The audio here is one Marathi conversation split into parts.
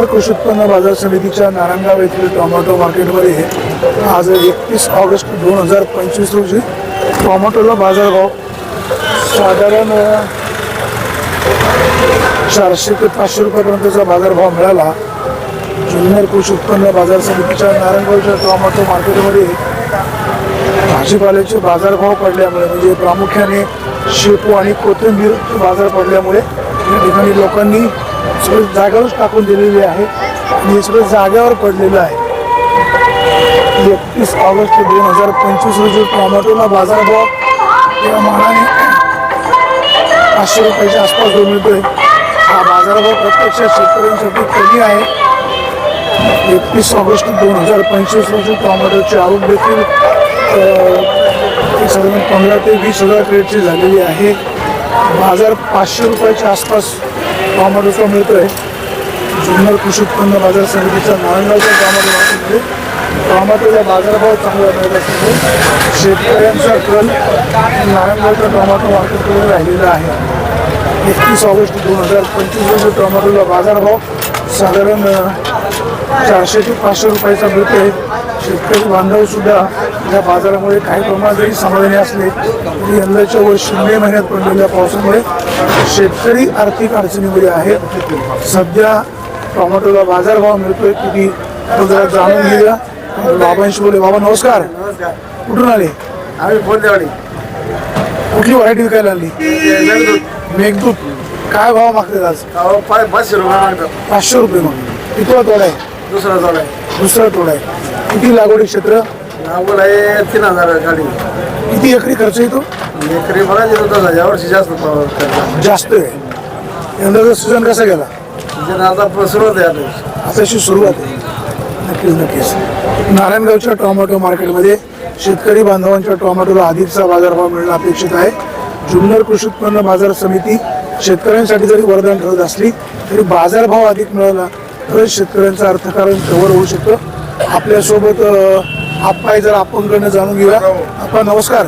जुन्नर कृषी उत्पन्न बाजार समितीच्या नारायणगाव येथील टोमॅटो मार्केटमध्ये आज एकतीस ऑगस्ट दोन हजार पंचवीस रोजी टोमॅटोला बाजारभाव साधारण चारशे ते पाचशे रुपयापर्यंतचा बाजारभाव मिळाला. जुन्नर कृषी उत्पन्न बाजार समितीच्या नारायणगावच्या टोमॅटो मार्केटमध्ये भाजीपाल्याचे बाजारभाव पडल्यामुळे म्हणजे प्रामुख्याने शेपू आणि कोथिंबीर बाजार पडल्यामुळे या ठिकाणी लोकांनी सगळं जागेवरच टाकून दिलेली आहे. आणि हे सगळं जागेवर पडलेलं आहे. एकतीस ऑगस्ट दोन हजार पंचवीस रोजी टोमॅटोला बाजारभाव या मानाने पाचशे रुपयाच्या आसपास जो मिळतोय हा बाजारभाव प्रत्यक्ष शेतकऱ्यांसाठी कमी आहे. एकतीस ऑगस्ट दोन हजार पंचवीस रोजी टोमॅटोची आवक देखील साधारण पंधरा ते वीस हजार क्रेटची झालेली आहे. बाजार पाचशे रुपयाच्या आसपास कामासुद्धा मिळतो आहे जुन्नर कृषी उत्पन्न बाजार समितीच्या नारायणगावच्या टोमॅटो मार्केटमध्ये कामातील बाजारभाव चांगला मिळत असल्यामुळे शेतकऱ्यांचा कल नारायणगावच्या टोमॅटो मार्केटकडे राहिलेला आहे. एकतीस ऑगस्ट दोन हजार पंचवीस रोजी टोमॅटोला बाजारभाव साधारण चारशे ते पाचशे रुपयाचा मिळतो आहे शेतकरी बांधवसुद्धा या बाजारामुळे काही प्रमाणात जरी समाधानी असले तरी यंदाच्या वर्षी मे महिन्यात पडलेल्या पावसामुळे शेतकरी आर्थिक अडचणीमध्ये आहेत सध्या टोमॅटोला बाजारभाव मिळतोय किती तो जरा जाणून घेऊया. बाबांशी बोले बाबा नमस्कार. कुठून आले? आम्ही फोनदेवाडी कुठली व्हरायटी विकायला आली मेघदूत. काय भाव मागतात आज? पाचशे रुपये पाचशे रुपये मग किती तोडा आहे दुसरा जोड आहे दुसरा तोडा आहे किती लागवडी क्षेत्र? नागपूर आहे तीन हजार गाडी. किती एकरी खर्च येतो? एकरी मला देतो तसा यावर्षी जास्त. जास्त आहे. यंदाचा सीझन कसा गेला? म्हणजे आता सुरुवात आहे आता. आताशी सुरुवात आहे. नक्कीच नक्कीच. नारायणगावच्या टोमॅटो मार्केटमध्ये शेतकरी बांधवांच्या टोमॅटोला अधिकचा बाजारभाव मिळणं अपेक्षित आहे. जुन्नर कृषी उत्पन्न बाजार समिती शेतकऱ्यांसाठी जरी वरदान ठरत असली तरी बाजारभाव अधिक मिळाला तर शेतकऱ्यांचं अर्थकारण कव्हर होऊ शकतं. आपल्यासोबत आप्पाय जर आपणकडनं जाणून घेऊया. आप्पा नमस्कार.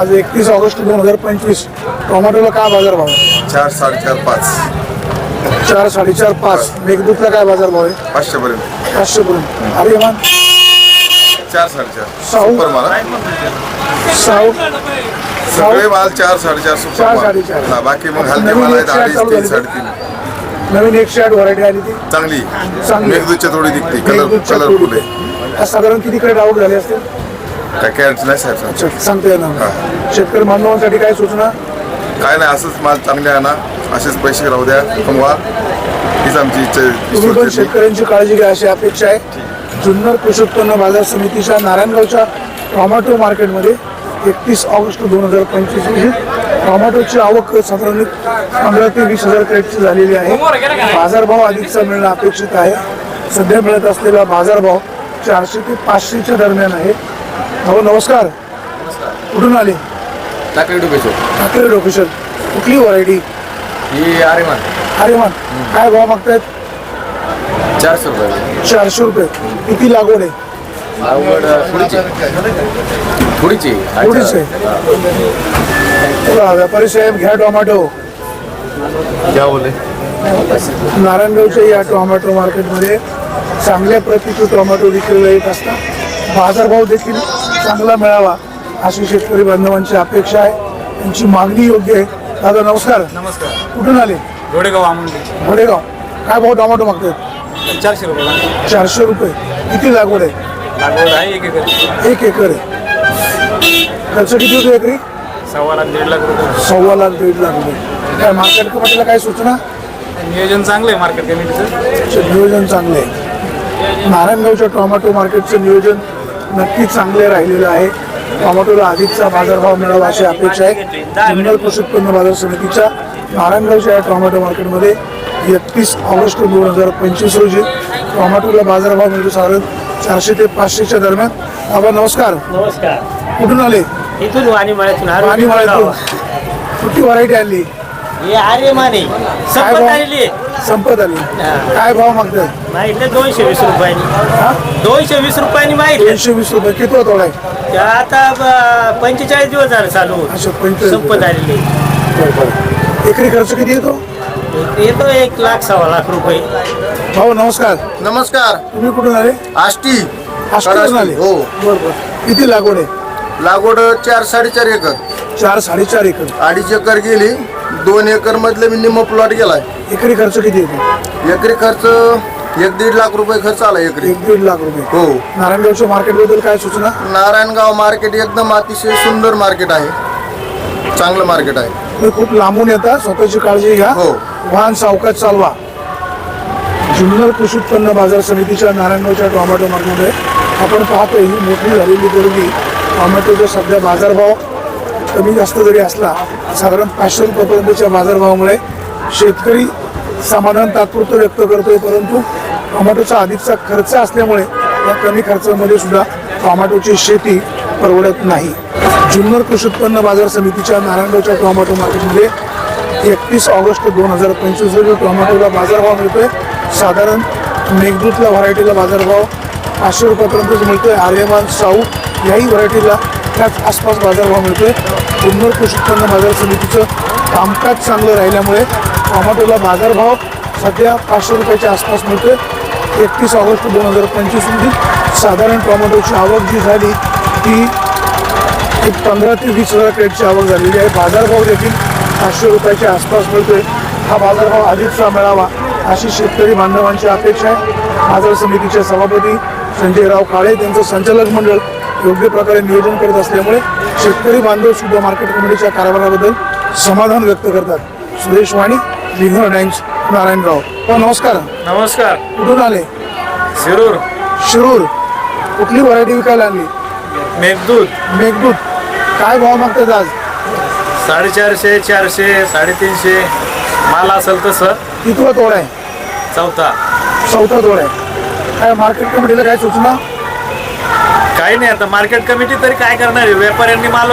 आज एकतीस ऑगस्ट दोन हजार पंचवीस. टोमॅटोला काय बाजारभाव आहे? चार साडेचार पाच. चार साडेचार पाच. मेघदूतला काय बाजारभाव आहे? पाचशे पर्यंत पाचशे पर्यंत अरे मान चार साडेचार. साऊ. सुपर माल साऊ. सगळे माल चार साडेचार सुपर चार माल. साडेचार. हा, बाकी मग हलके नवीन माल आहेत एकशे आठ अडीच चालू तीन झाले. साडेतीन. नवीन एकशे आठ व्हरायटी आली ती. चांगली. चांगली. मेघदूतच्या थोडी दिसते कलर मेघदूतच्या कलरफुल. आहे आज साधारण किती क्रेट आऊट झाले असतील? काय काय अडचण नाही साहेब अच्छा सांगता येणार शेतकरी बांधवांसाठी काय सूचना? काय नाही असंच माल चांगले ना असेच पैसे राहू द्या कमवा. हीच आमची इच्छा तुम्ही पण. शेतकऱ्यांची काळजी घ्या अशी अपेक्षा आहे. जुन्नर कृषी उत्पन्न बाजार समितीच्या नारायणगावच्या टोमॅटो मार्केटमध्ये एकतीस ऑगस्ट दोन हजार पंचवीस रोजी टोमॅटोची आवक साधारण पंधरा ते वीस हजार क्रेटची झालेली आहे. बाजारभाव अधिकचा मिळणं अपेक्षित आहे. सध्या मिळत असलेला बाजारभाव चारशे ते पाचशेच्या दरम्यान आहे. हो नमस्कार. कुठून आले? टाकळी डुबेचो ठाकरे लोकेशन कुठली व्हरायटी ही अरे मान काय भाव मागतायत? चारशे रुपये. चारशे रुपये. किती लागवड आहे? चला, व्यापारी साहेब घ्या टोमॅटो. क्या बोले नारायणगावच्या या टोमॅटो मार्केटमध्ये चांगल्या प्रतीचे टोमॅटो विक्रीला येत असतात. बाजारभाव देखील चांगला मिळावा अशी शेतकरी बांधवांची अपेक्षा आहे. त्यांची मागणी योग्य आहे. दादा नमस्कार. नमस्कार. कुठून आले? घोडेगाव आमुंडी घोडेगाव. काय भाव टोमॅटो मागतात चारशे रुपये. चारशे रुपये. किती लागवड आहे? लागवड आहे एक एकर. एक एकर आहे. खर्च किती होतो एकरी? सव्वा लाख दीड लाख रुपये. सव्वा लाख दीड लाख रुपये. काय मार्केट कमिटीला काय सूचना? नियोजन चांगलं आहे मार्केट कमिटीचं नियोजन चांगले आहे. नारायणगावच्या टोमॅटो मार्केटचं नियोजन नक्कीच चांगले राहिलेलं आहे. टोमॅटोला अधिकचा बाजारभाव मिळावा अशी अपेक्षा आहे. जुन्नर कृषी उत्पन्न बाजार समितीच्या नारायणगावच्या या टोमॅटो मार्केटमध्ये एकतीस ऑगस्ट दोन हजार पंचवीस रोजी टोमॅटोला बाजारभाव मिळतो साधारण चारशे ते पाचशेच्या दरम्यान. बाबा नमस्कार. नमस्कार. कुठून आले? इथून वाणी मळ्यातून आणि मला कुठली व्हरायटी आणली? काय भाव? संपत आली काय भाव मागतात माहिती दोनशे वीस रुपयांनी. दोनशे वीस रुपयांनी माहिती दोनशे वीस रुपये किती तोडा आहे आता पंचेचाळीस दिवस झाले चालू. अच्छा पंचवीस संपत आलेली. बरं, बरं. एकरी खर्च किती येतो? येतो एक लाख सव्वा लाख रुपये. भाऊ नमस्कार. नमस्कार. तुम्ही कुठून आले? आष्टी. आष्टीवरून आले. हो. बरं बरं. किती लागवड आहे? लागवड चार साडेचार एकर. चार साडेचार एकर. अडीच एकर गेली. दोन एकर मधले मी निम्म प्लॉट गेलाय. एकरी खर्च किती येतो? एकरी खर्च एक दीड लाख रुपये खर्च आला एकरी. एक दीड लाख रुपये. हो. नारायणगावच्या मार्केटबद्दल काय सूचना? नारायणगाव मार्केट एकदम अतिशय सुंदर मार्केट आहे. चांगलं मार्केट आहे. तुम्ही खूप लांबून येता स्वतःची काळजी घ्या. हो. वाहन सावकाश चालवा. जुन्नर कृषी उत्पन्न बाजार समितीच्या नारायणगावच्या टोमॅटो मार्केटमध्ये आपण पाहतो ही मोठी झालेली गर्दी टोमॅटोचा सध्या बाजारभाव कमी जास्त जरी असला साधारण पाचशे रुपयापर्यंतच्या बाजारभावामुळे शेतकरी समाधान तात्पुरतं व्यक्त करतोय परंतु टोमॅटोचा अधिकचा खर्च असल्यामुळे या कमी खर्चामध्ये सुद्धा टोमॅटोची शेती परवडत नाही. जुन्नर कृषी उत्पन्न बाजार समितीच्या नारायणगावच्या टोमॅटो मार्केटमध्ये एकतीस ऑगस्ट दोन हजार पंचवीस रोजी टोमॅटोला बाजारभाव मिळतोय. साधारण मेघदूतला व्हरायटीला बाजारभाव पाचशे रुपयापर्यंतच मिळतोय. आर्यमान साऊ याही व्हरायटीला त्याच आसपास बाजारभाव मिळतोय. जुन्नर कृषी उत्पन्न बाजार समितीचं कामकाज चांगलं राहिल्यामुळे टोमॅटोला बाजारभाव सध्या पाचशे रुपयाच्या आसपास मिळतोय. एकतीस ऑगस्ट दोन हजार पंचवीस रोजी साधारण टोमॅटोची आवक जी झाली ती एक पंधरा ते वीस हजार क्रेटची आवक झालेली आहे. बाजारभाव देखील पाचशे रुपयाच्या आसपास मिळतोय. हा बाजारभाव अधिकचा मिळावा अशी शेतकरी बांधवांची अपेक्षा आहे. बाजार समितीचे सभापती संजयराव काळे त्यांचं संचालक मंडळ योग्य प्रकारे नियोजन करत असल्यामुळे शेतकरी बांधव सुद्धा मार्केट कमिटीच्या कारभाराबद्दल समाधान व्यक्त करतात. सुरेश वाणी विघ्न टाइम्स नारायणगाव. हो नमस्कार. नमस्कार. कुठून आले? शिरूर. शिरूर. कुठली व्हरायटी विकायला आणली? मेघदूत. मेघदूत. काय भाव मागतात आज? साडेचारशे चारशे साडेतीनशे. माल असेल तसं. कितवा तोड आहे? चौथा. चौथा तोड आहे. काय मार्केट कमिटीला काय सूचना? काही नाही आता मार्केट कमिटी तरी काय करणार आहे? व्यापाऱ्यांनी माल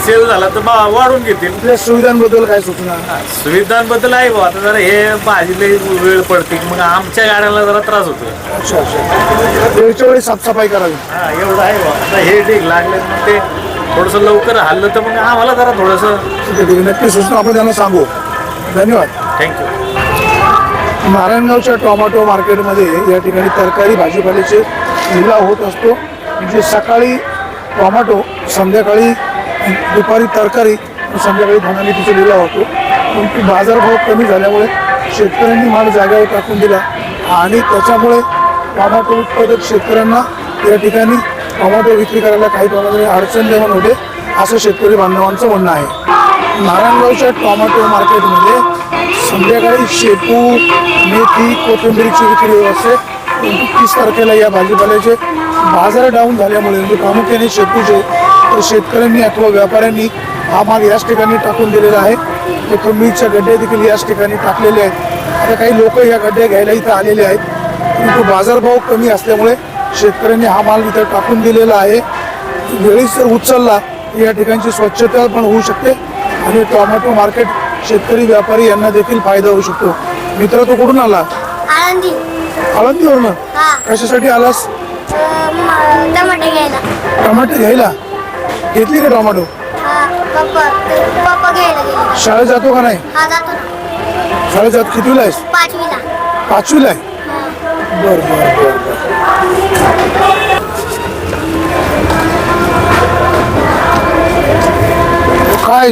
सेल झाला तर बा वाढून घेतील. आपल्या सुविधांबद्दल काय सूचना? सुविधांबद्दल आहे बा आता जरा हे भाजीला वेळ पडते. मग आमच्या गाड्याला जरा त्रास होतो अच्छा अच्छा. वेळच्या वेळी साफसफाई करावी. हा एवढं आहे बा आता हे ठीक लागले मग ते थोडंसं लवकर हल्लं तर मग आम्हाला जरा थोडंसं ठीक आहे ठीक आहे. नक्की सूचना आपण त्यांना सांगू. धन्यवाद. थँक्यू नारायणगावच्या टोमॅटो मार्केटमध्ये या ठिकाणी तरकारी भाजीपाल्याचे लिलाव होत असतो. म्हणजे सकाळी टोमॅटो संध्याकाळी दुपारी तरकारी संध्याकाळी संध्याकाळी तिथे लिहिला होतो. परंतु बाजारभाव कमी झाल्यामुळे शेतकऱ्यांनी माल जागेवर टाकून दिला. आणि त्याच्यामुळे टोमॅटो उत्पादक शेतकऱ्यांना या ठिकाणी टोमॅटो विक्री करायला काही प्रमाणात अडचण निर्माण होते असं शेतकरी बांधवांचं म्हणणं आहे. नारायणगावच्या टोमॅटो मार्केटमध्ये संध्याकाळी शेपू मेथी कोथिंबीरची विक्री असते. तीस तारखेला या भाजीपाल्याचे बाजार डाऊन झाल्यामुळे म्हणजे प्रामुख्याने शेपूचे तर शेतकऱ्यांनी अथवा व्यापाऱ्यांनी हा माल याच ठिकाणी टाकून दिलेला आहे. कोथिंबीरच्या गड्डे देखील याच ठिकाणी टाकलेले आहेत. आता काही लोक या गड्ड्या घ्यायला इथं आलेले आहेत. परंतु बाजारभाव कमी असल्यामुळे शेतकऱ्यांनी हा माल इथं टाकून दिलेला आहे. वेळीच जर उचलला तर या ठिकाणची स्वच्छता पण होऊ शकते आणि टोमॅटो मार्केट शेतकरी व्यापारी यांना देखील फायदा होऊ शकतो. मित्र तो कुठून आला? आळंदी. आळंदीवरनं? कशासाठी आलास? टमाटे घ्यायला. टमाटे घ्यायला? घेतली का टोमॅटो? हा पप्पा पप्पा घ्यायला गेले. शाळेत जातो का नाही? हा जातो ना. शाळेत जात कितवीला आहेस? पाचवीला. पाचवीला आहे? हा. बर बर बर बर. काय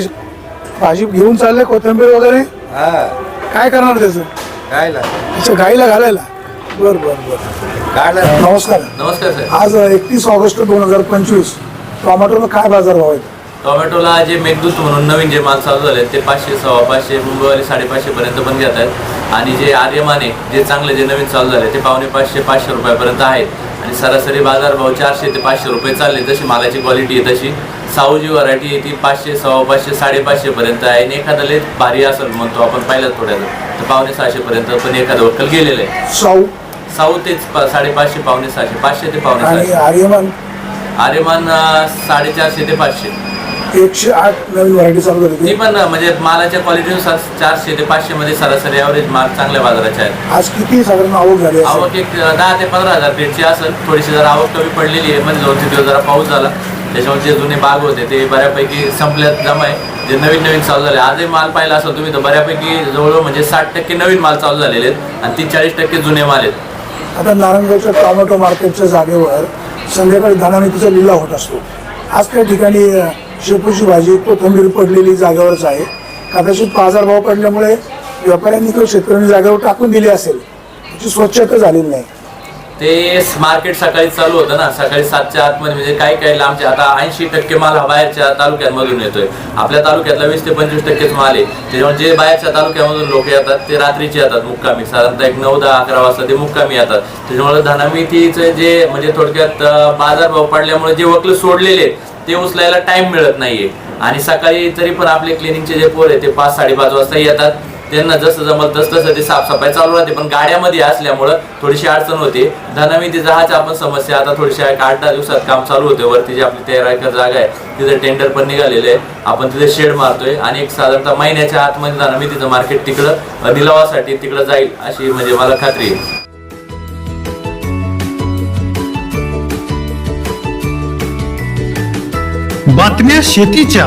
भाजी घेऊन चालले कोथिंबीर वगैरे? हा. काय करणार त्याचं? अच्छा गाईला घालायला? बर बर बर. नमस्कार. नमस्कार सर. आज एकतीस ऑगस्ट दोन हजार पंचवीस टोमॅटोला काय बाजार भाव आहेत? टोमॅटोला जे मेघदूत म्हणून नवीन जे माल चालू झाले ते पाचशे सव्वा पाचशे मुंबईवाले साडेपाचशे पर्यंत पण घेत आहेत आणि जे आर्यमान जे चांगले जे नवीन चालू झाले ते पावणे पाचशे पाचशे रुपयापर्यंत आहेत. आणि सरासरी बाजारभाव चारशे ते पाचशे रुपये चालले जशी मालाची क्वालिटी आहे तशी. साऊ जी व्हरायटी आहे ती पाचशे सव्वा पाचशे साडेपाचशे पर्यंत आहे. आणि एखादा लेत भारी असेल म्हणतो आपण पाहिलं थोड्याचं तर पावणे सहाशे पर्यंत पण एखादं वक्कल गेलेलं आहे. साऊ साऊ तेच पा- साडेपाचशे पावणे सहाशे पाचशे ते पावणे आणि सहाशे. आर्यमान? आर्यमान अं, साडेचारशे ते पाचशे. एकशे आठ नवीन व्हरायटी चालू झाली ती होती. पण म्हणजे मालाच्या क्वालिटीनुसार चारशे ते पाचशे मध्ये सरासरी ॲव्हरेज माल चांगल्या बाजाराचे आहेत. आज किती साधारण आवक झाली असेल? आवक एक दहा ते पंधरा हजार पेटची असेल. थोडीशी जरा आवक कमी पडलेली आहे. म्हणजे दोन तीन दिवस जरा पाऊस झाला. त्याच्यामुळे जे जुने बाग होते ते बऱ्यापैकी संपल्यात जमा आहे. जे नवीन नवीन चालू झाले. आजही माल पाहिला असेल तुम्ही तर बऱ्यापैकी जवळजवळ म्हणजे साठ टक्के नवीन माल चालू झालेले आहेत. आणि तीस चाळीस टक्के जुने माल आहेत. आता नारायणगावच्या टॉमॅटो मार्केटच्या जागेवर संध्याकाळी धानामितीचा लिलाव होत असतो. आज त्या ठिकाणी शेपूची भाजी कोथिंबीर पडलेली जागेवरच आहे. कदाचित बाजारभाव पडल्यामुळे व्यापाऱ्यांनी किंवा शेतकऱ्यांनी जागेवर टाकून दिली असेल. त्याची स्वच्छता झालेली नाही. ते मार्केट सकाळी चालू होतं ना. सकाळी सातच्या आतमध्ये म्हणजे काही काही लांबचे आता ऐंशी टक्के माल हा बाहेरच्या तालुक्यांमधून येतोय. आपल्या तालुक्यातला वीस ते पंचवीस टक्केच माल आहे. त्याच्यामुळे जे बाहेरच्या तालुक्यामधून लोक येतात ते रात्रीचे येतात मुक्कामी. साधारणतः एक नऊ दहा अकरा वाजता ते मुक्कामी येतात. त्याच्यामुळे धनामितीचं जे म्हणजे थोडक्यात बाजार बाजारभाव पडल्यामुळे जे वकलं सोडलेले ते उचलायला टाइम मिळत नाहीये. आणि सकाळी तरी पण आपले क्लिनिकचे जे पोर आहे ते पाच साडेपाच वाजता येतात. त्यांना जसं जमल तस तसं ते साफसफाई चालू राहते. पण गाड्यामध्ये असल्यामुळं थोडीशी अडचण होते. धनामितीचा हाच आपण समस्या आता थोडीशी एक आठ दहा दिवसात काम चालू होते. वरती जी आपली तेरा एकर जागा आहे तिथे टेंडर पण निघालेलं आहे. आपण तिथे शेड मारतोय आणि एक साधारणतः महिन्याच्या आतमध्ये धनामितीचं मार्केट तिकडं अ, निलावासाठी तिकडं जाईल अशी म्हणजे मला खात्री आहे. बातम्या शेतीच्या.